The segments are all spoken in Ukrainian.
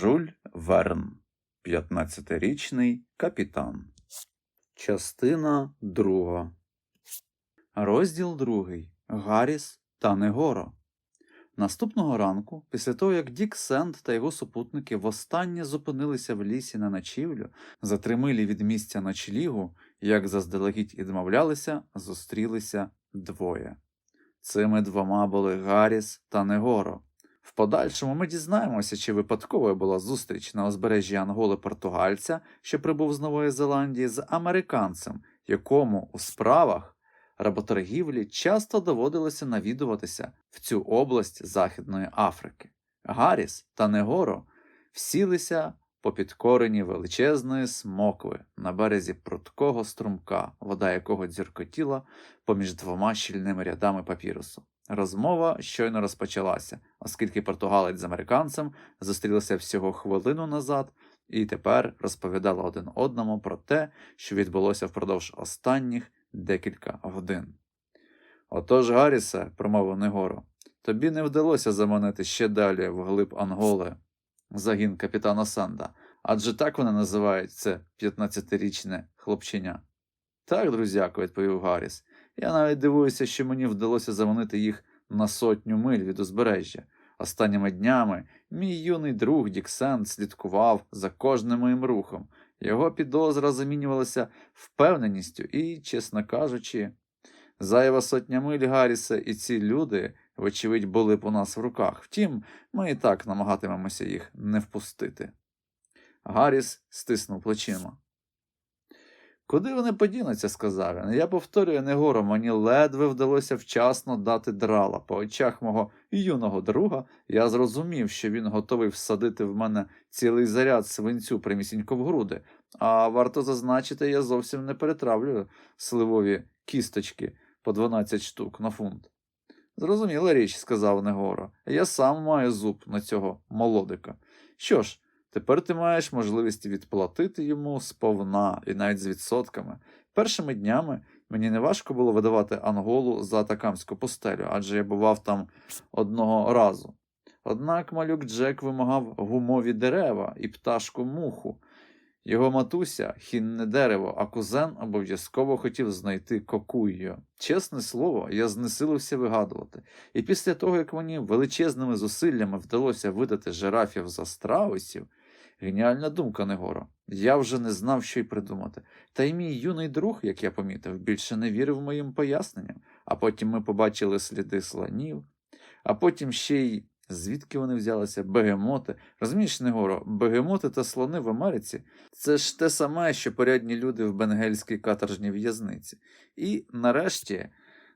Жуль Верн, 15-річний капітан. Частина друга. Розділ другий. Гарріс та Негоро. Наступного ранку, після того як Дік Сенд та його супутники востаннє зупинилися в лісі на ночівлю, за від місця ночлігу, як заздалегідь і домовлялися, зустрілися двоє. Цими двома були Гарріс та Негоро. В подальшому ми дізнаємося, чи випадковою була зустріч на узбережжі Анголи португальця, що прибув з Нової Зеландії, з американцем, якому у справах работоргівлі часто доводилося навідуватися в цю область Західної Африки. Гарріс та Негоро всілися по підкорені величезної смокви на березі пруткого струмка, вода якого дзюркотіла поміж двома щільними рядами папірусу. Розмова щойно розпочалася, оскільки португалець з американцем зустрілися всього хвилину назад і тепер розповідали один одному про те, що відбулося впродовж останніх декілька годин. Отож, Гаррісе, промовив Негоро, тобі не вдалося заманити ще далі вглиб Анголи загін капітана Санда, адже так вони називають це 15-річне хлопченя. Так, друзяко, відповів Гарріс. Я навіть дивуюся, що мені вдалося заманити їх на сотню миль від узбережжя. Останніми днями мій юний друг Діксен слідкував за кожним моїм рухом. Його підозра замінювалася впевненістю і, чесно кажучи, зайва сотня миль Гарріса і ці люди, вочевидь, були б у нас в руках. Втім, ми і так намагатимемося їх не впустити. Гарріс стиснув плечима. Куди вони подінуться, сказав він. Я повторюю, Негоро, мені ледве вдалося вчасно дати драла. По очах мого юного друга я зрозумів, що він готовий всадити в мене цілий заряд свинцю прямісінько в груди, а варто зазначити, я зовсім не перетравлюю сливові кісточки по 12 штук на фунт. Зрозуміла річ, сказав Негоро. Я сам маю зуб на цього молодика. Що ж, Тепер ти маєш можливість відплатити йому сповна і навіть з відсотками. Першими днями мені не важко було видавати Анголу за атакамську постелю, адже я бував там одного разу. Однак малюк Джек вимагав гумові дерева і пташку муху. Його матуся хінне дерево, а кузен обов'язково хотів знайти кокую. Чесне слово, я знесилився вигадувати. І після того, як мені величезними зусиллями вдалося видати жирафів за страусів, Геніальна думка, Негоро. Я вже не знав, що й придумати. Та й мій юний друг, як я помітив, більше не вірив моїм поясненням, а потім ми побачили сліди слонів, а потім ще й звідки вони взялися, бегемоти. Розумієш, Негоро, бегемоти та слони в Америці це ж те саме, що порядні люди в бенгельській каторжній в'язниці. І нарешті.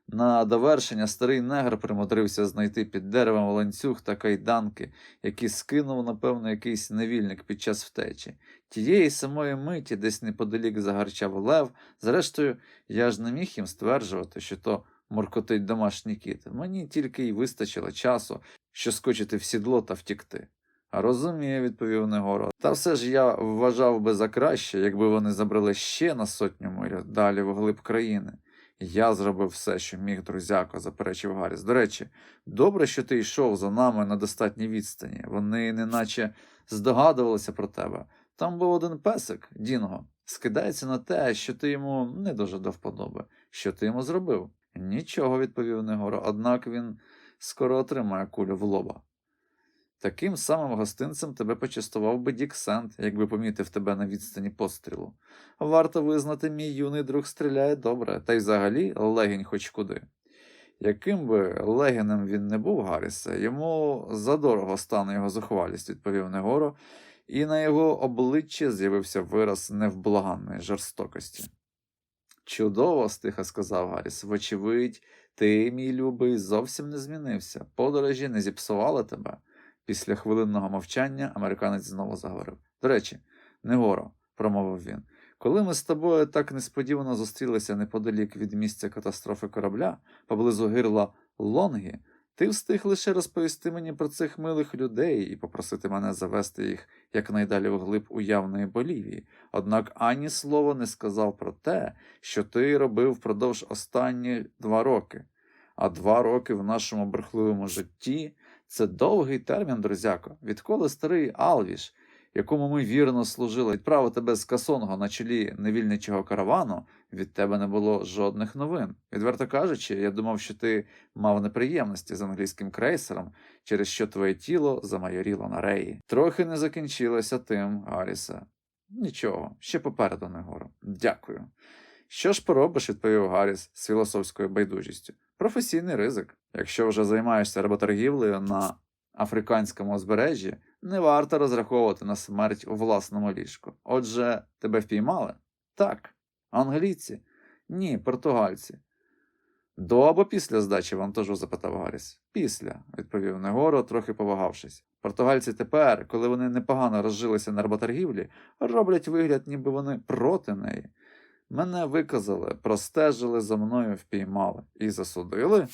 На довершення старий негр примудрився знайти під деревом ланцюг та кайданки, які скинув, напевно, якийсь невільник під час втечі. Тієї самої миті, десь неподалік загарчав лев. Зрештою, я ж не міг їм стверджувати, що то моркотить домашній кіт. Мені тільки й вистачило часу, що скочити в сідло та втікти. Розумію, відповів Негоро. Та все ж я вважав би за краще, якби вони забрали ще на сотню милю далі вглиб країни. Я зробив все, що міг, друзяко, заперечив Гарріс. До речі, добре, що ти йшов за нами на достатній відстані. Вони неначе здогадувалися про тебе. Там був один песик, Дінго, скидається на те, що ти йому не дуже до вподоби. Що ти йому зробив? Нічого, відповів Негоро, однак він скоро отримає кулю в лоба. Таким самим гостинцем тебе почастував би Дік Сент, якби помітив тебе на відстані пострілу. Варто визнати, мій юний друг стріляє добре, та й взагалі легінь хоч куди. Яким би легінем він не був, Гаррісе, йому задорого стане його зухвалість, відповів Негоро, і на його обличчі з'явився вираз невблаганної жорстокості. Чудово, стиха сказав Гарріс, вочевидь, ти, мій любий, зовсім не змінився. Подорожі не зіпсували тебе. Після хвилинного мовчання американець знову заговорив. До речі, Негоро, промовив він, коли ми з тобою так несподівано зустрілися неподалік від місця катастрофи корабля поблизу гирла Лонгі, ти встиг лише розповісти мені про цих милих людей і попросити мене завести їх якнайдалі вглиб уявної Болівії. Однак ані слова не сказав про те, що ти робив впродовж останні два роки. А два роки в нашому брехливому житті Це довгий термін, друзяко. Відколи старий Алвіш, якому ми вірно служили, відправив тебе з Касонго на чолі невільничого каравану, від тебе не було жодних новин. Відверто кажучи, я думав, що ти мав неприємності з англійським крейсером, через що твоє тіло замайоріло на реї. Трохи не закінчилося тим, Гаррісе. Нічого, ще попереду не гору. Дякую. Що ж поробиш, відповів Гарріс з філософською байдужістю. Професійний ризик. Якщо вже займаєшся работоргівлею на африканському узбережжі, не варто розраховувати на смерть у власному ліжку. Отже, тебе впіймали? Так. Англійці? Ні, португальці. До або після здачі вантажу? запитав Гарріс. Після, відповів Негоро, трохи повагавшись. Португальці тепер, коли вони непогано розжилися на работоргівлі, роблять вигляд, ніби вони проти неї. Мене виказали, простежили за мною, впіймали і засудили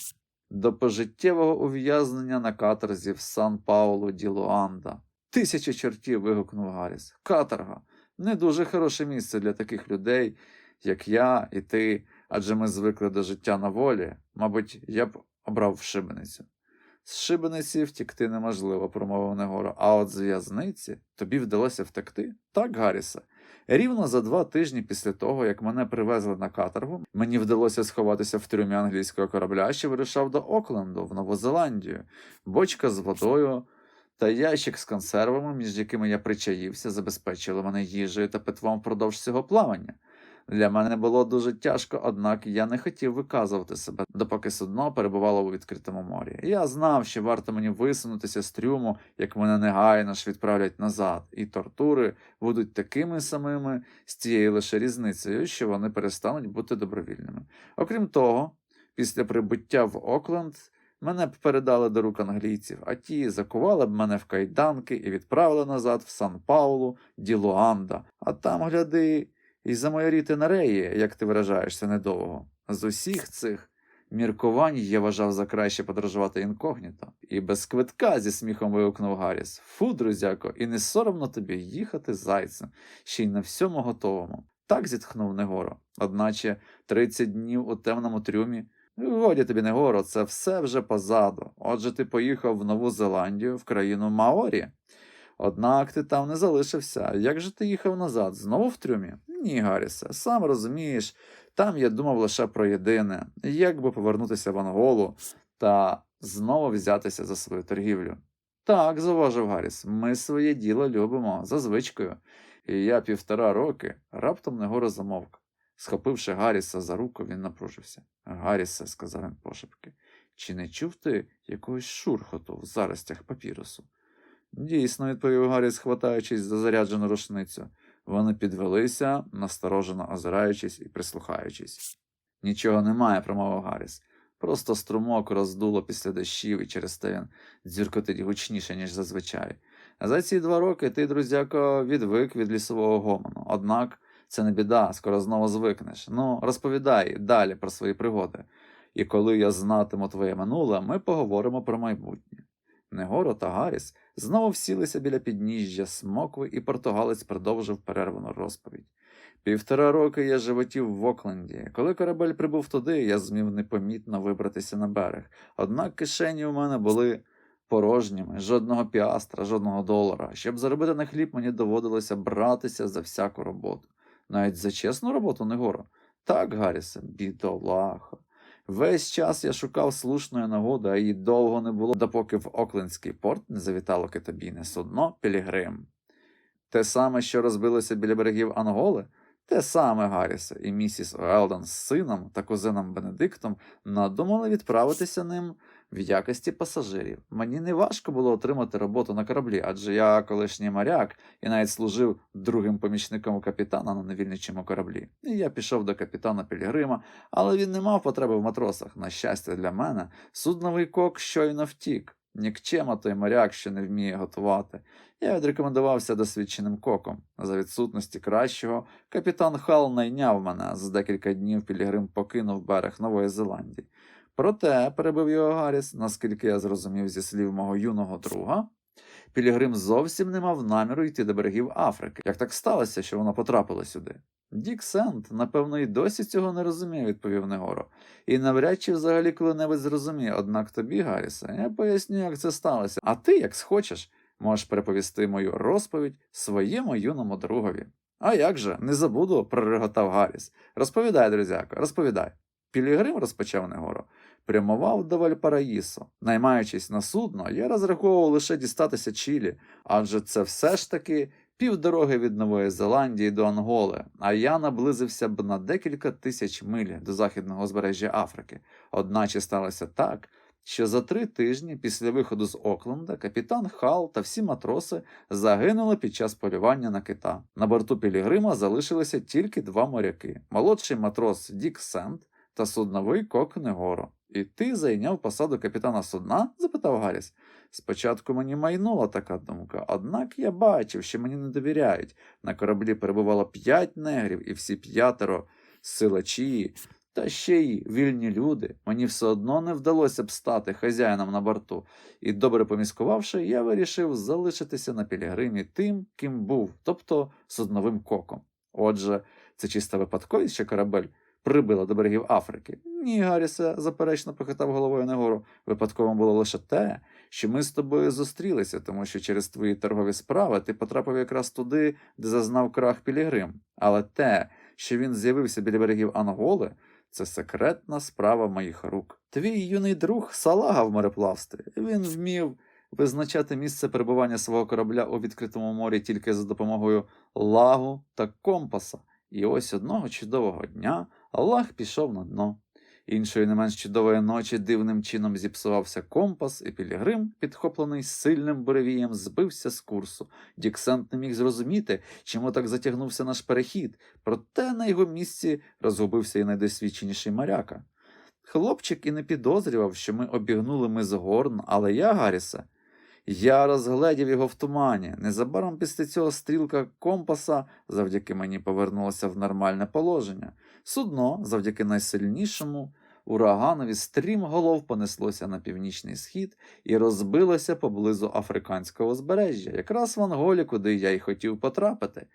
до пожиттєвого ув'язнення на каторзі в Сан Паулу ді Луанда. Тисячі чортів. вигукнув Гарріс. Каторга. Не дуже хороше місце для таких людей, як я і ти, адже ми звикли до життя на волі. Мабуть, я б обрав шибеницю. З шибениці втікти неможливо, промовив Негоро. А от з в'язниці тобі вдалося втекти? Так, Гаррісе. Рівно за два тижні після того, як мене привезли на каторгу, мені вдалося сховатися в трюмі англійського корабля, що вирушав до Окленду, в Нову Зеландію. Бочка з водою та ящик з консервами, між якими я причаївся, забезпечили мене їжею та питвом впродовж цього плавання. Для мене було дуже тяжко, однак я не хотів виказувати себе, допоки судно перебувало у відкритому морі. Я знав, що варто мені висунутися з трюму, як мене негайно ж відправлять назад, і тортури будуть такими самими з тією лише різницею, що вони перестануть бути добровільними. Окрім того, після прибуття в Окленд мене б передали до рук англійців, а ті закували б мене в кайданки і відправили назад в Сан Паулу ді Луанда, а там, гляди, і замайоріти на реї, як ти виражаєшся недовго. З усіх цих міркувань я вважав за краще подорожувати інкогніто. І без квитка зі сміхом вигукнув Гарріс. Фу, друзяко, і не соромно тобі їхати зайцем, ще й на всьому готовому. Так зітхнув Негоро. Одначе 30 днів у темному трюмі. Годі тобі, Негоро, це все вже позаду. Отже, ти поїхав в Нову Зеландію, в країну Маорі. Однак ти там не залишився. Як же ти їхав назад? Знову в трюмі? Ні, Гаррісе, сам розумієш, там я думав лише про єдине, як би повернутися в Анголу та знову взятися за свою торгівлю. Так, зауважив Гарріс, ми своє діло любимо, за звичкою. І я півтора роки раптом Негоро замовк. Схопивши Гарріса за руку, він напружився. Гаррісе, сказав він пошепки, чи не чув ти якогось шурхоту в заростях папірусу? Дійсно, відповів Гарріс, хватаючись за заряджену рушницю. Вони підвелися, насторожено озираючись і прислухаючись. Нічого немає, промовив Гарріс. Просто струмок роздуло після дощів і через те він дзюркотить гучніше, ніж зазвичай. За ці два роки ти, друзяко, відвик від лісового гомону. Однак це не біда, скоро знову звикнеш. Ну, розповідай далі про свої пригоди. І коли я знатиму твоє минуле, ми поговоримо про майбутнє. Негоро та Гарріс знову всілися біля підніжжя смокви, і португалець продовжив перервану розповідь. Півтора роки я животів в Окленді. Коли корабель прибув туди, я змів непомітно вибратися на берег. Однак кишені у мене були порожніми, жодного піастра, жодного долара. Щоб заробити на хліб, мені доводилося братися за всяку роботу. Навіть за чесну роботу Негоро. Так, Гаррісе, бідолаха. Весь час я шукав слушної нагоди, а її довго не було, допоки в Оклендський порт не завітало китобійне судно Пілігрим. Те саме, що розбилося біля берегів Анголи, те саме Гарріса і місіс Уелдон з сином та кузеном Бенедиктом надумали відправитися ним в якості пасажирів. Мені не важко було отримати роботу на кораблі, адже я колишній моряк і навіть служив другим помічником капітана на невільничому кораблі. І я пішов до капітана Пілігрима, але він не мав потреби в матросах. На щастя для мене, судновий кок щойно втік. Нікчема той моряк, що не вміє готувати. Я відрекомендувався досвідченим коком. За відсутності кращого, капітан Хал найняв мене. За декілька днів Пілігрим покинув берег Нової Зеландії. Проте, перебив його Гарріс, наскільки я зрозумів зі слів мого юного друга, Пілігрим зовсім не мав наміру йти до берегів Африки. Як так сталося, що вона потрапила сюди? Дік Сент, напевно, і досі цього не розуміє, відповів Негоро. І навряд чи взагалі коли-небудь зрозуміє. Однак тобі, Гаррісе, я поясню, як це сталося. А ти, як схочеш, можеш переповісти мою розповідь своєму юному другові. А як же, не забуду, прореготав Гарріс. Розповідай, друзяко, розповідай. Пілігрим розпочав Негоро. Прямував до Вальпараїсо. Наймаючись на судно, я розраховував лише дістатися Чилі, адже це все ж таки півдороги від Нової Зеландії до Анголи, а я наблизився б на декілька тисяч миль до західного узбережжя Африки. Одначе сталося так, що за три тижні після виходу з Окленда капітан Хал та всі матроси загинули під час полювання на кита. На борту Пілігрима залишилися тільки два моряки: молодший матрос Дік Сент та судновий кок Негоро. І ти зайняв посаду капітана судна? запитав Гарріс. Спочатку мені майнула така думка, однак я бачив, що мені не довіряють. На кораблі перебувало п'ять негрів, і всі п'ятеро силачі, та ще й вільні люди. Мені все одно не вдалося б стати хазяїном на борту. І, добре поміскувавши, я вирішив залишитися на пілігримі тим, ким був, тобто судновим коком. Отже, це чиста випадковість, що корабель прибила до берегів Африки. Ні, Гаррісе, заперечно похитав головою нагору. Випадково було лише те, що ми з тобою зустрілися, тому що через твої торгові справи ти потрапив якраз туди, де зазнав крах Пілігрим. Але те, що він з'явився біля берегів Анголи, це секретна справа моїх рук. Твій юний друг салага в мореплавстві. Він вмів визначати місце перебування свого корабля у відкритому морі тільки за допомогою лагу та компаса. І ось одного чудового дня Аллах пішов на дно. Іншої не менш чудової ночі дивним чином зіпсувався компас, і Пілігрим, підхоплений сильним буревієм, збився з курсу. Діксент не міг зрозуміти, чому так затягнувся наш перехід, проте на його місці розгубився і найдосвідченіший моряка. Хлопчик і не підозрював, що ми обігнули мис Горн, але я, Гаррісе, я розгледів його в тумані. Незабаром після цього стрілка компаса завдяки мені повернулася в нормальне положення. Судно, завдяки найсильнішому ураганові, стрім голов понеслося на північний схід і розбилося поблизу африканського узбережжя, якраз в Анголі, куди я й хотів потрапити.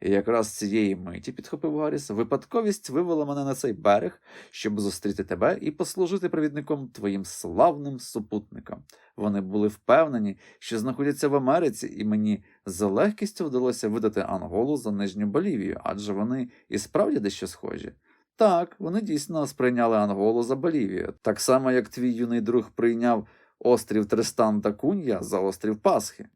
І якраз цієї миті, підхопив Гарріс, випадковість вивела мене на цей берег, щоб зустріти тебе і послужити провідником твоїм славним супутникам. Вони були впевнені, що знаходяться в Америці, і мені з легкістю вдалося видати Анголу за Нижню Болівію, адже вони і справді дещо схожі. Так, вони дійсно сприйняли Анголу за Болівію, так само, як твій юний друг прийняв острів Тристан та Кунья за острів Пасхи.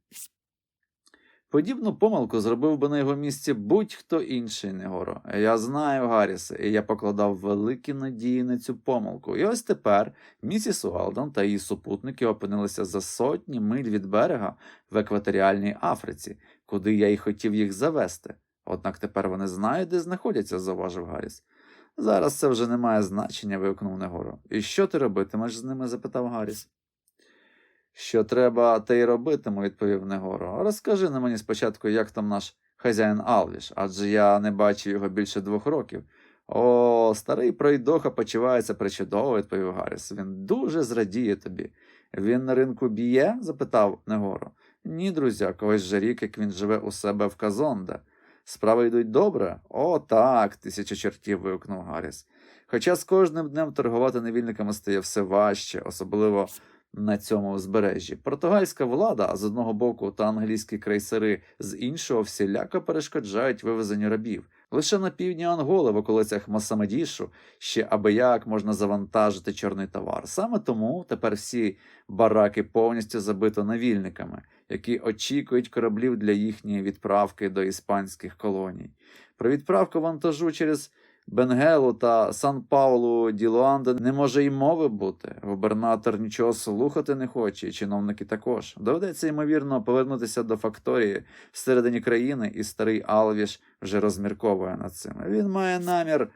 Подібну помилку зробив би на його місці будь-хто інший Негоро. Я знаю, Гаррісе, і я покладав великі надії на цю помилку. І ось тепер місіс Уелдон та її супутники опинилися за сотні миль від берега в екваторіальній Африці, куди я й хотів їх завести. Однак тепер вони знають, де знаходяться, зауважив Гарріс. Зараз це вже не має значення, вигукнув Негоро. І що ти робитимеш з ними? запитав Гарріс. Що треба, те й робитиму, відповів Негоро. Розкажи на мені спочатку, як там наш хазяїн Алвіш, адже я не бачив його більше двох років. О, старий пройдоха почувається причудово, відповів Гарріс. Він дуже зрадіє тобі. Він на ринку б'є? запитав Негоро. Ні, друзя, когось же рік, як він живе у себе в Казонде. Справи йдуть добре? О, так, тисяча чортів. вигукнув Гарріс. Хоча з кожним днем торгувати невільниками стає все важче, особливо на цьому узбережжі. Португальська влада з одного боку та англійські крейсери з іншого всіляко перешкоджають вивезенню рабів. Лише на півдні Анголи, в околицях Масамедішу, ще аби як можна завантажити чорний товар. Саме тому тепер всі бараки повністю забито навільниками, які очікують кораблів для їхньої відправки до іспанських колоній. Про відправку вантажу через Бенгелу та Сан Паулу ді Луанда не може й мови бути. Губернатор нічого слухати не хоче, і чиновники також. Доведеться, ймовірно, повернутися до факторії всередині країни, і старий Алвіш вже розмірковує над цим. Він має намір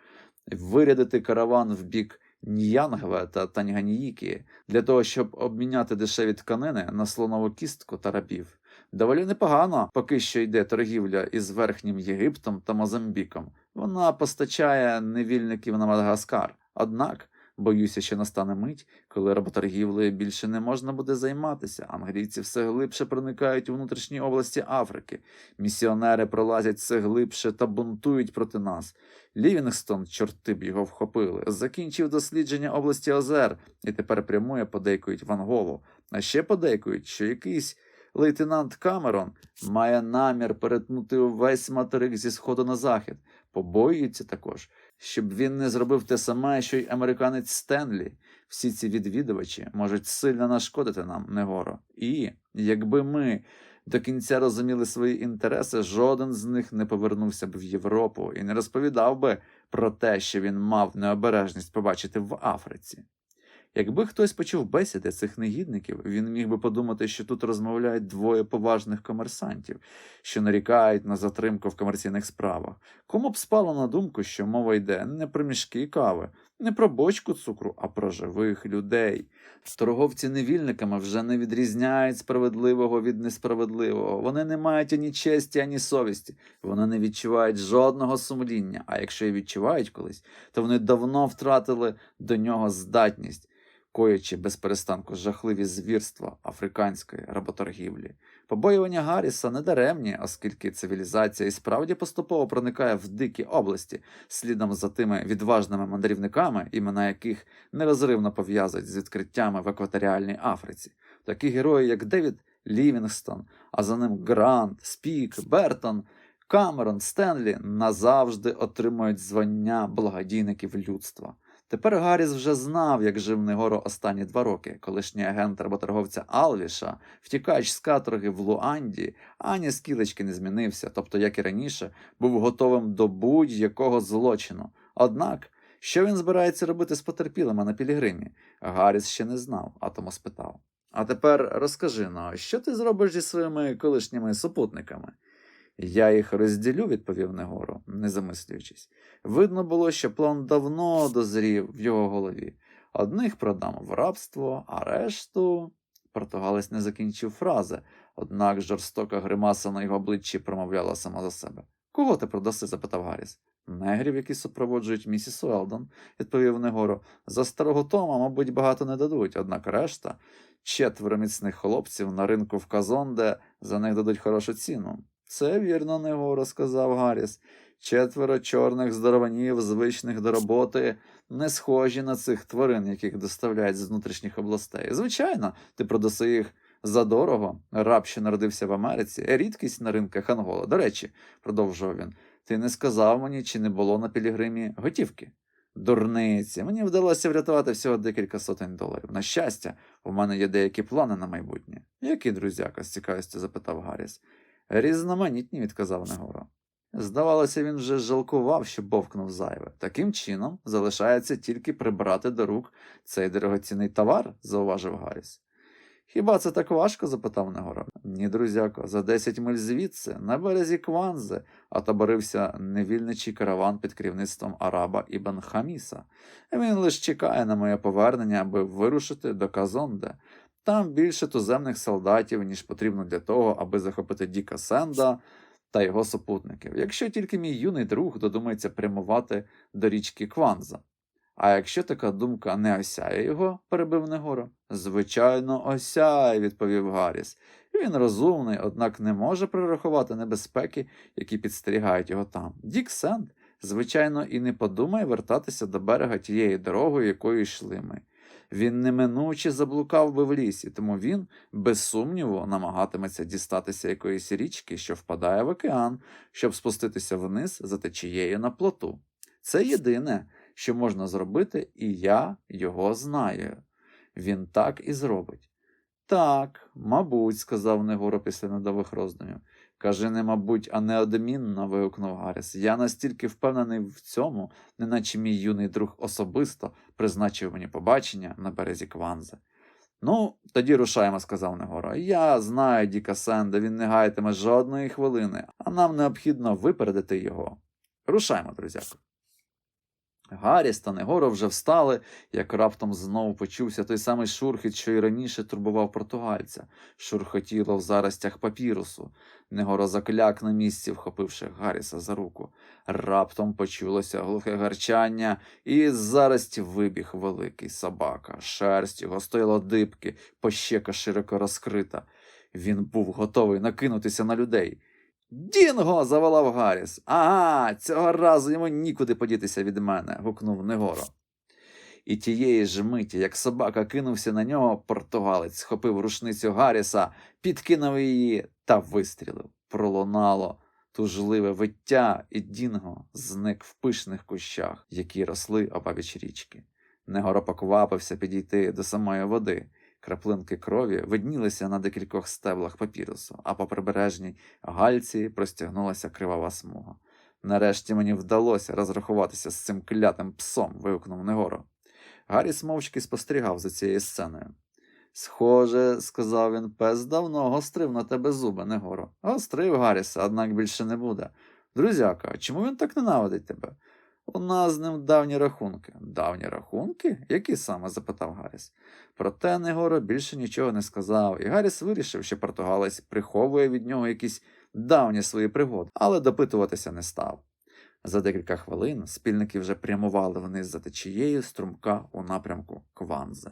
вирядити караван в бік Ньянгве та Танганьїкі для того, щоб обміняти дешеві тканини на слонову кістку та рабів. Доволі непогано, поки що йде торгівля із Верхнім Єгиптом та Мозамбіком. Вона постачає невільників на Мадагаскар. Однак Боюся, що настане мить, коли работоргівлею більше не можна буде займатися. Англійці все глибше проникають у внутрішні області Африки. Місіонери пролазять все глибше та бунтують проти нас. Лівінгстон, чорти б його вхопили, закінчив дослідження області озер і тепер прямує подейкують в Анголу. А ще подейкують, що якийсь лейтенант Камерон має намір перетнути увесь материк зі сходу на захід. Побоюються також, щоб він не зробив те саме, що й американець Стенлі. Всі ці відвідувачі можуть сильно нашкодити нам, Негоро. І якби ми до кінця розуміли свої інтереси, жоден з них не повернувся б в Європу і не розповідав би про те, що він мав необережність побачити в Африці. Якби хтось почув бесіди цих негідників, він міг би подумати, що тут розмовляють двоє поважних комерсантів, що нарікають на затримку в комерційних справах. Кому б спало на думку, що мова йде не про мішки кави, не про бочку цукру, а про живих людей. Торговці невільниками вже не відрізняють справедливого від несправедливого. Вони не мають ані честі, ані совісті. Вони не відчувають жодного сумління. А якщо і відчувають колись, то вони давно втратили до нього здатність, коячи без перестанку жахливі звірства африканської работоргівлі. Побоювання Гарріса недаремні, оскільки цивілізація і справді поступово проникає в дикі області, слідом за тими відважними мандрівниками, імена яких нерозривно пов'язують з відкриттями в екваторіальній Африці. Такі герої, як Девід Лівінгстон, а за ним Грант, Спік, Бертон, Камерон, Стенлі назавжди отримують звання благодійників людства. Тепер Гарріс вже знав, як жив Негоро останні два роки. Колишній агент работорговця Алвіша, втікач з каторги в Луанді, ані скілечки не змінився, тобто, як і раніше, був готовим до будь-якого злочину. Однак, що він збирається робити з потерпілими на Пілігримі, Гарріс ще не знав, а тому спитав. А тепер розкажи ну, що ти зробиш зі своїми колишніми супутниками? Я їх розділю, відповів Негоро, не замислюючись. Видно було, що план давно дозрів в його голові. Одних продам в рабство, а решту. Португалець не закінчив фрази, однак жорстока гримаса на його обличчі промовляла сама за себе. Кого ти продаси? запитав Гарріс. Негрів, які супроводжують місіс Уелдон, відповів Негоро. За старого Тома, мабуть, багато не дадуть, однак решта четверо міцних хлопців на ринку в Казонде за них дадуть хорошу ціну. Це вірно, Негоро, сказав Гарріс. Четверо чорних здорованів, звичних до роботи, не схожі на цих тварин, яких доставляють з внутрішніх областей. Звичайно, ти продаси їх задорого. Раб, що народився в Америці, рідкість на ринках Ангола. До речі, продовжував він, ти не сказав мені, чи не було на Пілігримі готівки. Дурниці, мені вдалося врятувати всього декілька сотень доларів. На щастя, у мене є деякі плани на майбутнє. Які друзяка? з цікавістю запитав Гарріс. Різноманітні, відказав Негоро. Здавалося, він вже жалкував, що бовкнув зайве. Таким чином, залишається тільки прибрати до рук цей дорогоцінний товар, зауважив Гарріс. Хіба це так важко? запитав Негоро. Ні, друзяко, за десять миль звідси, на березі Кванзи, отоборився невільничий караван під керівництвом араба Ібн Хаміса. Він лише чекає на моє повернення, аби вирушити до Казонде. Там більше туземних солдатів, ніж потрібно для того, аби захопити Діка Сенда та його супутників, якщо тільки мій юний друг додумається прямувати до річки Кванза. А якщо така думка не осяє його, перебив Негоро. Звичайно, осяє, відповів Гарріс. Він розумний, однак не може прорахувати небезпеки, які підстерігають його там. Дік Сенд, звичайно, і не подумає вертатися до берега тією дорогою, якою йшли ми. Він неминуче заблукав би в лісі, тому він, без сумніву, намагатиметься дістатися якоїсь річки, що впадає в океан, щоб спуститися вниз за течією на плоту. Це єдине, що можна зробити, і я його знаю. Він так і зробить. Так, мабуть, сказав Негоро після недових роздумів. Кажи не мабуть, а неодмінно, вигукнув Гарріс. Я настільки впевнений в цьому, неначе мій юний друг особисто призначив мені побачення на березі Кванзи. Ну, тоді рушаємо, сказав Негора. Я знаю Діка Сенда, він не гаятиме жодної хвилини, а нам необхідно випередити його. Рушаємо, друзяко. Гарріс та Негоро вже встали, як раптом знову почувся той самий шурхіт, що й раніше турбував португальця, шурхотіло в заростях папірусу. Негоро закляк на місці, вхопивши Гарріса за руку. Раптом почулося глухе гарчання, і зарості вибіг великий собака. Шерсть його стояла дибки, пощека широко розкрита. Він був готовий накинутися на людей. Дінго! заволав Гарріс. Ага, цього разу йому нікуди подітися від мене. гукнув Негоро. І тієї ж миті, як собака кинувся на нього, португалець схопив рушницю Гарріса, підкинув її та вистрілив. Пролунало тужливе виття, і Дінго зник в пишних кущах, які росли обабіч річки. Негоро поквапився підійти до самої води. Краплинки крові виднілися на декількох стеблах папірусу, а по прибережній гальці простягнулася кривава смуга. Нарешті мені вдалося розрахуватися з цим клятим псом. вигукнув Негоро. Гарріс мовчки спостерігав за цією сценою. Схоже, сказав він, пес давно гострив на тебе зуби, Негоро. Гострив Гарріса, однак більше не буде. Друзяка, чому він так ненавидить тебе? У нас з ним давні рахунки. Давні рахунки? Які саме? запитав Гарріс. Проте Негора більше нічого не сказав, і Гарріс вирішив, що португалець приховує від нього якісь давні свої пригоди, але допитуватися не став. За декілька хвилин спільники вже прямували вниз за течією струмка у напрямку Кванзе.